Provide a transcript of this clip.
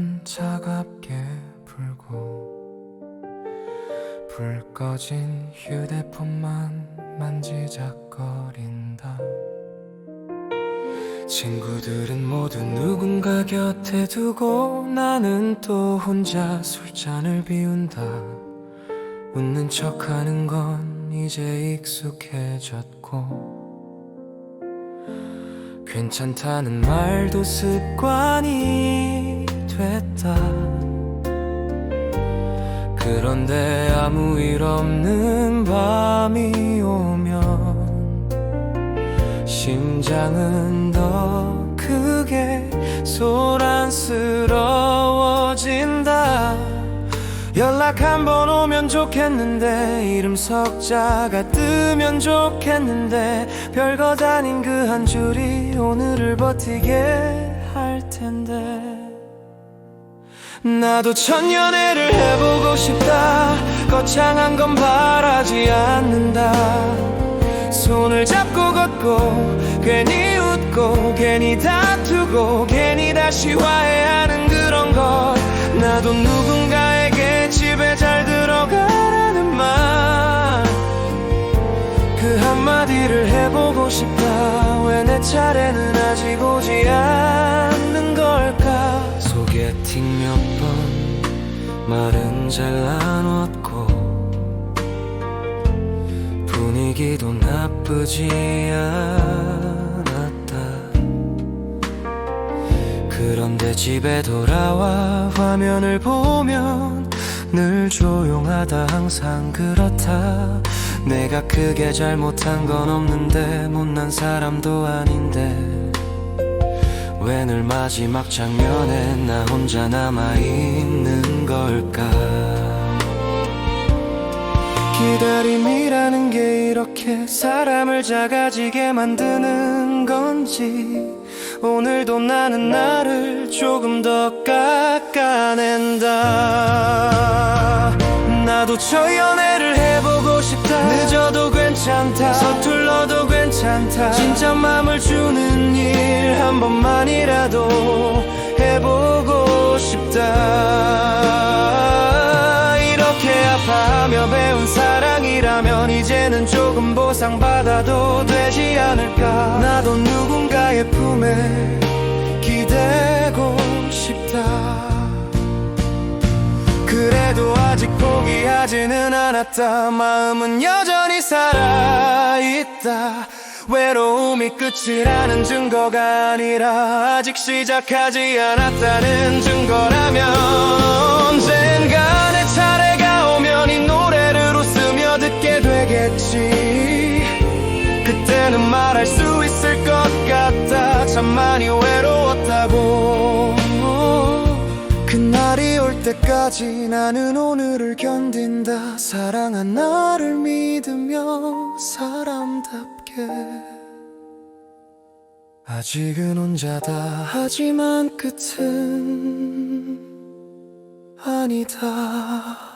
바람은 차갑게 불고 불 꺼진 휴대폰만 만지작거린다. 친구들은 모두 누군가 곁에 두고 나는 또 혼자 술잔을 비운다. 웃는 척하는 건 이제 익숙해졌고 괜찮다는 말도 습관이 됐다. 그런데 아무 일 없는 밤이 오면 심장은 더 크게 소란스러워진다. 연락 한 번 오면 좋겠는데 이름 석자가 뜨면 좋겠는데 별거 아닌 그 한 줄이 오늘을 버티게 할 텐데 나도 천연애를 해보고 싶다. 거창한 건 바라지 않는다. 손을 잡고 걷고 괜히 웃고 괜히 다투고 괜히 다시 화해하는 그런 것. 나도 누군가에게 집에 잘 들어가라는 말. 그 한마디를 해보고 싶다. 왜 내 차례는 소개팅 몇 번 말은 잘 나눴고 분위기도 나쁘지 않았다. 그런데 집에 돌아와 화면을 보면 늘 조용하다 항상 그렇다. 내가 크게 잘못한 건 없는데 못난 사람도 아닌데 왜 늘 마지막 장면에 나 혼자 남아있는 걸까? 기다림이라는 게 이렇게 사람을 작아지게 만드는 건지 오늘도 나는 나를 조금 더 깎아낸다. 나도 저 연애를 해보고 싶다. 늦어도 괜찮다 괜찮다. 진짜 맘을 주는 일 한 번만이라도 해보고 싶다. 이렇게 아파하며 배운 사랑이라면 이제는 조금 보상받아도 되지 않을까. 나도 누군가의 품에 기대고 싶다. 그래도 아직 포기하지는 않았다. 마음은 여전히 살아있다 외로움이 끝이라는 증거가 아니라 아직 시작하지 않았다는 증거라면 언젠가 내 차례가 오면 이 노래를 웃으며 듣게 되겠지. 그때는 말할 수 있을 것 같다 참 많이 외로웠다고. 그날이 올 때까지 나는 오늘을 견딘다. 사랑한 나를 믿으며 사람답게 아직은 혼자다. 하지만 끝은 아니다